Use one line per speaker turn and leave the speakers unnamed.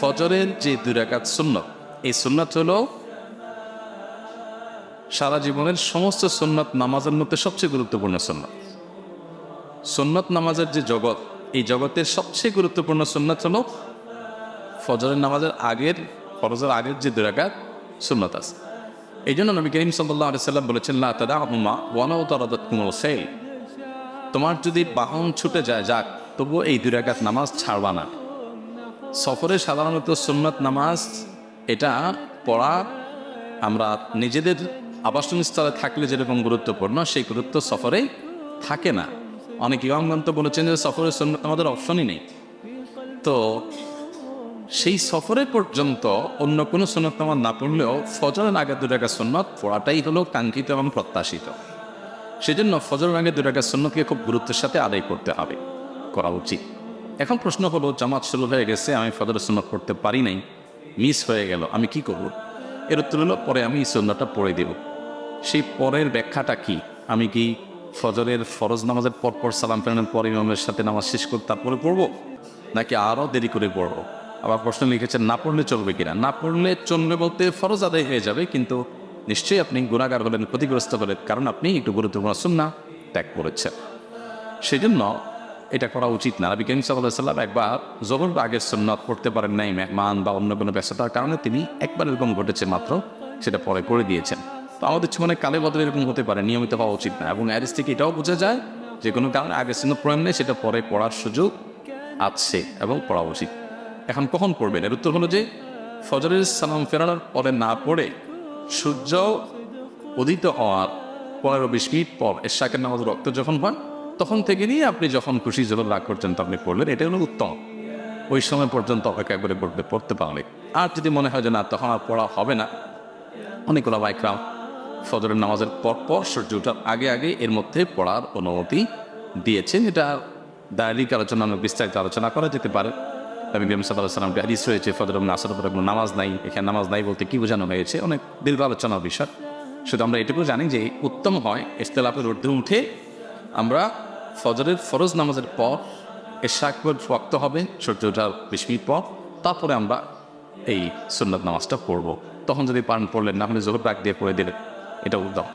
ফজরের যে দুরাকাত সুন্নত, এই সুন্নাত হল সারা জীবনের সমস্ত সুন্নত নামাজের মধ্যে সবচেয়ে গুরুত্বপূর্ণ সুন্নত। সুন্নত নামাজের যে জগৎ, এই জগতের সবচেয়ে গুরুত্বপূর্ণ সুন্নত হল ফজরের নামাজের আগের, ফরজের আগের যে দুরাকাত সুন্নত আছে। এই জন্য নবী করিম সাল্লাহ আলি বলেছেন না তারা আহমা ও তারা কুমল সেই তোমার যদি বাহন ছুটে যায়, যাক, তবুও এই দুই রাকাত নামাজ ছাড়বা না। সফরে সাধারণত সুন্নত নামাজ, এটা পড়া, আমরা নিজেদের আবাসন স্থলে থাকলে যেরকম গুরুত্বপূর্ণ, সেই গুরুত্ব সফরে থাকে না। অনেক ইয়ংগন্ত বলেছেন যে সফরে সুন্নত আমাদের অপশনই নেই। তো সেই সফরে পর্যন্ত অন্য কোনো সুন্নত নামাজ না পড়লেও ফজরের আগে দু টাকা সুন্নত পড়াটাই হলো কাঙ্ক্ষিত এবং প্রত্যাশিত। সেজন্য ফজরের আগে দু টাকা সুন্নতকে খুব গুরুত্বের সাথে আদায় করতে হবে। করা উচিত। এখন প্রশ্ন হলো, জামাত শুরু হয়ে গেছে, আমি ফজরের সুন্নত পড়তে পারি নাই, মিস হয়ে গেল, আমি কি করব? এর উত্তর হলো, পরে আমি সুন্নতটা পড়ে দেব। সেই পরের ব্যাখ্যাটা কি? আমি কি ফজরের ফরজ নামাজের পর পর সালাম ফেরানোর পর ইমামের সাথে নামাজ শেষ করে তারপরে পড়ব? নাকি আরও দেরি করে পড়ব? আবার প্রশ্ন লিখেছেন, না পড়লে চলবে কিনা? না পড়লে চলবে বলতে ফরজ আদায় হয়ে যাবে, কিন্তু নিশ্চয়ই আপনি গুণাগার হলেন, ক্ষতিগ্রস্ত হলেন, কারণ আপনি একটু গুরুত্বপূর্ণ সুন্না ত্যাগ করেছেন। সেজন্য এটা করা উচিত না। নবী করিম সাল্লাহ সাল্লাম একবার জবর আগের সুন্নত পড়তে পারেন নাই, মেহমান বা অন্য কোনো ব্যস্ততার কারণে তিনি একবার এরকম ঘটেছে মাত্র, সেটা পরে করে দিয়েছেন। তো আমাদের জীবনে কালে বদলে এরকম হতে পারে, নিয়মিত হওয়া উচিত না। এবং অ্যারিস থেকে এটাও বোঝা যায়, যে কোনো কারণে আগের সুন্নত প্রয়োগ নেই, সেটা পরে পড়ার সুযোগ আছে এবং পড়া উচিত। এখন কখন পড়বেন? এর উত্তর হলো যে, ফজরের সালাম ফেরানোর পরে না পড়ে সূর্য উদিত হওয়ার পনেরো বিশ মিনিট পর এর এশাকের নামাজ রক্ত যখন হয়, তখন থেকে নিয়ে আপনি যখন খুশি যখন রাগ পর্যন্ত আপনি পড়লেন। এটা হলো উত্তম। ওই সময় পর্যন্ত অপেক্ষা করে পড়তে পড়তে পারলে। আর যদি মনে হয় যে না, তখন আর পড়া হবে না। অনেকগুলো বাইকরাম ফজরের নামাজের পর পর সূর্য ওঠার আগে আগে এর মধ্যে পড়ার অনুমতি দিয়েছেন। এটা দায়রিক আলোচনা বিস্তারিত আলোচনা করা যেতে পারে। নবী করিম সাল্লাহ রয়েছে নামাজ নাই, এখানে নামাজ নাই বলতে কি বোঝানো হয়েছে? অনেক দীর্ঘ আলোচনার বিষয়। শুধু আমরা এটুকু জানি যে উত্তম হয় ইস্তেলাপের ঊর্ধ্বে উঠে আমরা ফজরের ফরজ নামাজের পর এশাকবর ওয়াক্ত হবে সূর্য ওঠার বিশ মিনিট পর, তারপরে আমরা এই সুন্নত নামাজটা পড়ব। তখন যদি পান পড়লেন, না হলে জোহর ডাক দিয়ে পড়ে দিলেন এটা উত্তম।